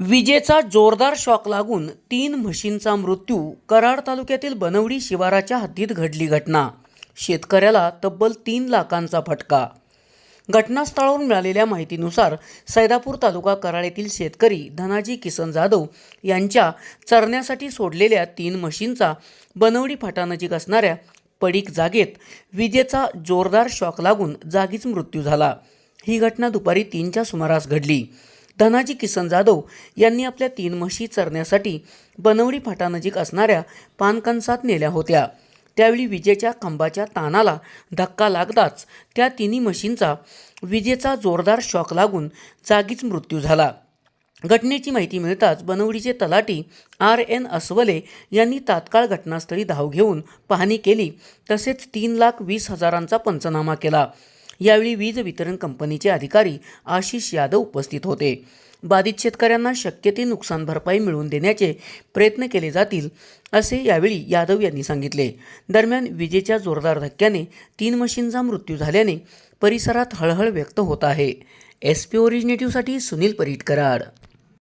विजेचा जोरदार शॉक लागून तीन म्हशींचा मृत्यू कराड तालुक्यातील बनवडी शिवाराच्या हद्दीत घडली घटना. शेतकऱ्याला तब्बल तीन लाखांचा फटका. घटनास्थळावरून मिळालेल्या माहितीनुसार सैदापूर तालुका कराड येथील शेतकरी धनाजी किसन जाधव यांच्या चरण्यासाठी सोडलेल्या तीन म्हशींचा बनवडी फाटानजीक असणाऱ्या पडीक जागेत विजेचा जोरदार शॉक लागून जागीच मृत्यू झाला. ही घटना दुपारी तीनच्या सुमारास घडली. धनाजी किसन जाधव यांनी आपल्या तीन म्हशी चरण्यासाठी बनवडी फाटानजीक असणाऱ्या पानकंसात नेल्या होत्या. त्यावेळी विजेच्या खांबाच्या तानाला धक्का लागताच त्या तिन्ही म्हशींचा विजेचा जोरदार शॉक लागून जागीच मृत्यू झाला. घटनेची माहिती मिळताच बनवडीचे तलाठी आर एन अस्वले यांनी तात्काळ घटनास्थळी धाव घेऊन पाहणी केली. तसेच तीन लाख वीस हजारांचा पंचनामा केला. यावेळी वीज वितरण कंपनीचे अधिकारी आशिष यादव उपस्थित होते. बाधित शेतकऱ्यांना शक्य ती नुकसान भरपाई मिळवून देण्याचे प्रयत्न केले जातील असे यावेळी यादव यांनी सांगितले. दरम्यान विजेच्या जोरदार धक्क्याने तीन मशीनचा मृत्यू झाल्याने परिसरात हळहळ व्यक्त होत आहे. एस पी ओरिजिनेटिव्हसाठी सुनील परीटकराड